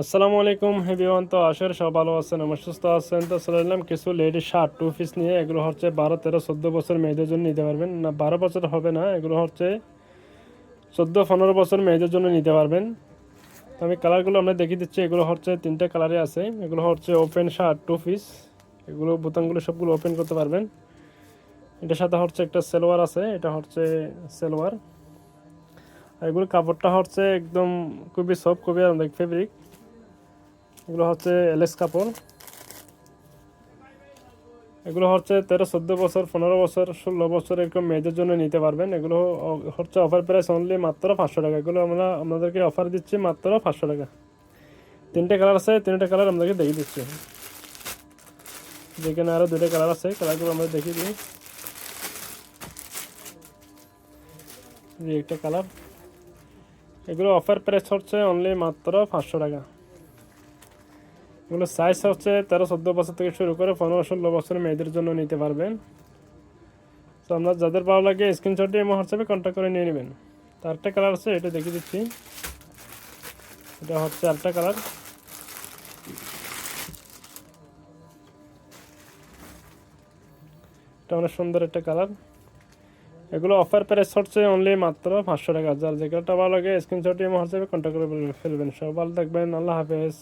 আসসালামু আলাইকুম হেভিওয়ান তো আসের সব ভালো আছেন, আমার সুস্থ আছেন। তো চলে কিছু লেডি শার্ট টু পিস নিয়ে। এগুলো হচ্ছে বারো, তেরো, চোদ্দ বছর মেয়েদের জন্য নিতে পারবেন। না, বারো বছর হবে না, এগুলো হচ্ছে চোদ্দ, পনেরো বছর মেয়েদের জন্য নিতে পারবেন। তো আমি কালারগুলো আমরা দেখিয়ে দিচ্ছি, এগুলো হচ্ছে তিনটে কালারে আছে। এগুলো হচ্ছে ওপেন শার্ট টু পিস এগুলো বোতামগুলো সবগুলো ওপেন করতে পারবেন। এটার সাথে হচ্ছে একটা সেলোয়ার আছে, এটা হচ্ছে সেলোয়ার। আর এগুলো কাপড়টা হচ্ছে একদম খুবই সফট খুবই আরামদায়ক ফেব্রিক এগুলো হচ্ছে এলএস কাপড়। এগুলো হচ্ছে তেরো, চোদ্দ বছর, পনেরো বছর, ষোলো বছর এরকম মেয়েদের জন্য নিতে পারবেন। এগুলো হচ্ছে অফার প্রাইস অনলি মাত্র পাঁচশো টাকা। এগুলো আমরা, আপনাদেরকে অফার দিচ্ছি মাত্র পাঁচশো টাকা। তিনটে কালার আছে, তিনটে কালার আপনাদেরকে দেখিয়ে দিচ্ছি। যেখানে আরও দুটো কালার আছে কালারগুলো আমরা দেখিয়ে দিই। একটা কালার এগুলো অফার প্রাইস হচ্ছে অনলি মাত্র পাঁচশো টাকা। এগুলো সাইজ হচ্ছে তেরো, চোদ্দ বছর থেকে শুরু করে পনেরো, ষোলো বছরের মেয়েদের জন্য নিতে পারবেন। তো আপনার যাদের ভালো লাগে স্ক্রিনশট দিয়ে হোয়াটসঅ্যাপে কন্ট্যাক্ট করে নিয়ে নেবেন। আরেকটা কালার আছে, এটা দেখিয়ে দিচ্ছি। এটা হচ্ছে আরেকটা কালার এটা অনেক সুন্দর একটা কালার এগুলো অফার প্রাইস হচ্ছে অনলি মাত্র পাঁচশো টাকা। যার যে কালারটা ভালো লাগে স্ক্রিনশট দিয়ে হোয়াটসঅ্যাপে কন্ট্যাক্ট করে ফেলবেন। সব ভালো থাকবেন। আল্লাহ হাফেজ।